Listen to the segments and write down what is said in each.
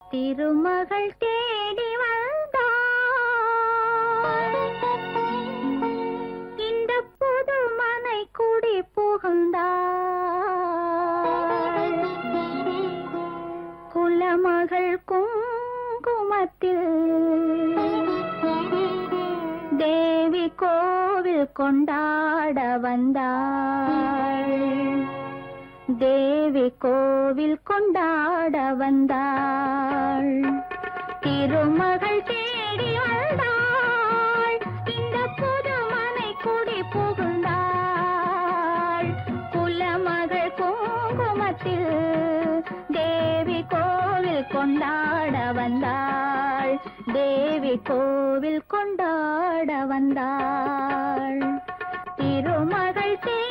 திருமகள் தேடி வந்தாள். இந்த புது மனை குடி குலமகள் குங்குமத்தில் தேவி கோவில் கொண்டாட வந்தாள். தேவி கோவில் கொண்டாட வந்தாள். திருமகள் தேடி வந்தாள். இந்த புது மனை குடி புகுந்தாள். குலமகள் கோ கோமத்தில் தேவி கோவில் கொண்டாட வந்தாள். தேவி கோவில் கொண்டாட வந்தாள். திருமகள் தே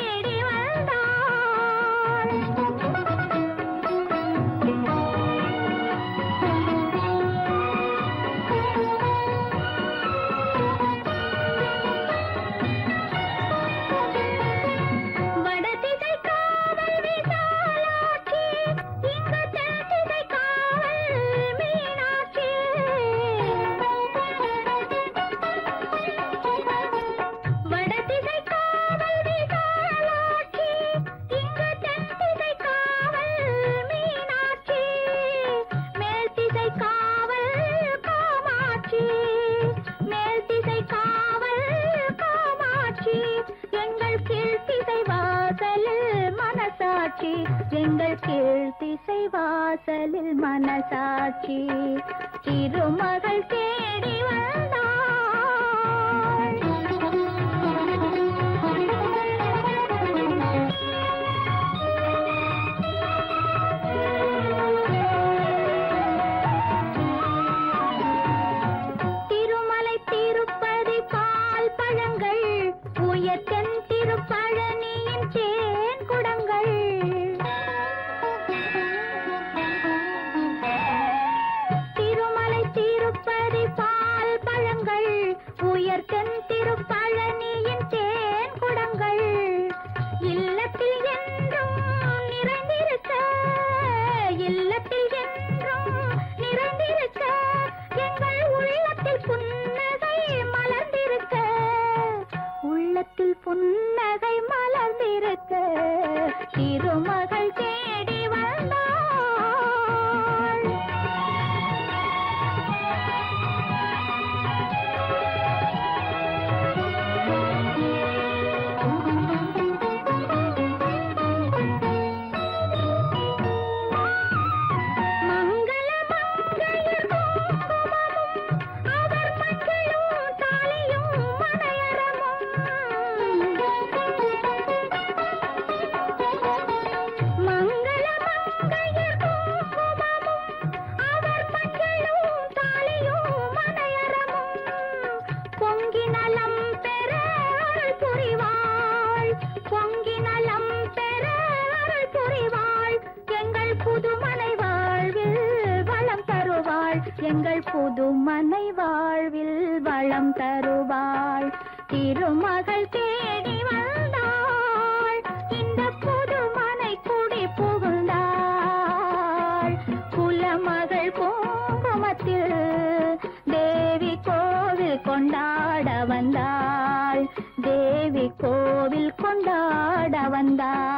மனசாட்சி எங்கள் கீழ் திசை வாசலில் மனசாட்சி. திருமகள் தேடி வந்தார் திருப்பதி பால் பழங்கள் உயர்த்த புரிவாள். பொங்கி நலம் பெற அருள் புரிவாள். எங்கள் புது மனை வாழ்வில் வளம் தருவாள். எங்கள் புது மனை வாழ்வில் வளம் தருவாள். திருமகள் தேடி வந்தாள். இந்த புது மனை குடி புகுந்தாள். குலமகள் பூங்குமத்தில் தேவி கோவில் கொண்டாள் வந்தாள்